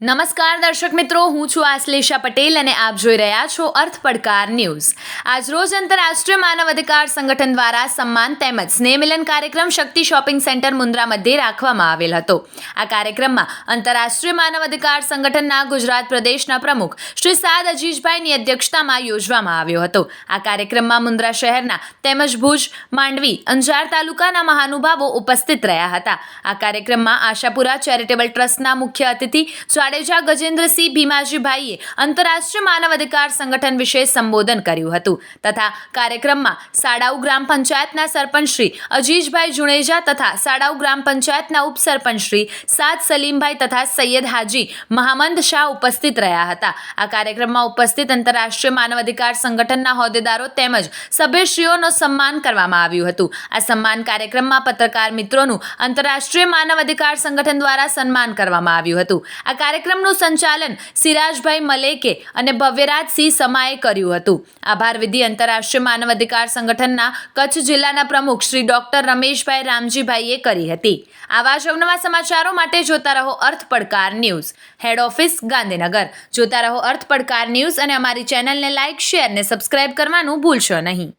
નમસ્કાર દર્શક મિત્રો, હું છું આશ્લેષા પટેલ અને આપ જોઈ રહ્યા છો અર્થ પડકાર ન્યૂઝ. આજરોજ આંતરરાષ્ટ્રીય માનવ અધિકાર સંગઠન દ્વારા સન્માન તેમજ સ્નેહમિલન કાર્યક્રમ શક્તિ શોપિંગ સેન્ટર મુન્દ્રા મધ્યે રાખવામાં આવેલ હતો. આ કાર્યક્રમમાં આંતરરાષ્ટ્રીય માનવ અધિકાર સંગઠનના ગુજરાત પ્રદેશના પ્રમુખ શ્રી સાદ અજીજભાઈની અધ્યક્ષતામાં યોજવામાં આવ્યો હતો. આ કાર્યક્રમમાં મુન્દ્રા શહેરના તેમજ ભુજ, માંડવી, અંજાર તાલુકાના મહાનુભાવો ઉપસ્થિત રહ્યા હતા. આ કાર્યક્રમમાં આશાપુરા ચેરિટેબલ ટ્રસ્ટના મુખ્ય અતિથિ જાડેજા ગજેન્દ્રસિંહ ભીમાજીભાઈએ આંતરરાષ્ટ્રીય માનવ અધિકાર સંગઠન વિશે સંબોધન કર્યું હતું તથા કાર્યક્રમમાં સાડાઉ ગ્રામ પંચાયતના સરપંચ શ્રી અજીજભાઈ જુણેજા તથા સાડાઉ ગ્રામ પંચાયતના ઉપસરપંચ શ્રી સાદ સલીમભાઈ તથા સૈયદ હાજી મહામંદ શાહ ઉપસ્થિત રહ્યા હતા. આ કાર્યક્રમમાં ઉપસ્થિત આંતરરાષ્ટ્રીય માનવ અધિકાર સંગઠનના હોદ્દેદારો તેમજ સભ્યશ્રીઓનો સન્માન કરવામાં આવ્યું હતું. આ સન્માન કાર્યક્રમમાં પત્રકાર મિત્રોનું આંતરરાષ્ટ્રીય માનવ અધિકાર સંગઠન દ્વારા સન્માન કરવામાં આવ્યું હતું. આ કાર્યક્રમનું સંચાલન સિરાજભાઈ મલેકે અને ભવ્યરાજસિંહ સમાએ કર્યું હતું. આભાર વિધિ આંતરરાષ્ટ્રીય માનવ અધિકાર સંગઠનના કચ્છ જિલ્લાના પ્રમુખ શ્રી ડોક્ટર રમેશભાઈ રામજીભાઈએ કરી હતી. આવા જ અવનવા સમાચારો માટે જોતા રહો અર્થ પડકાર ન્યૂઝ. હેડ ઓફિસ ગાંધીનગર. જોતા રહો અર્થ પડકાર ન્યૂઝ અને અમારી ચેનલને લાઇક, શેર અને સબસ્ક્રાઇબ કરવાનું ભૂલશો નહીં.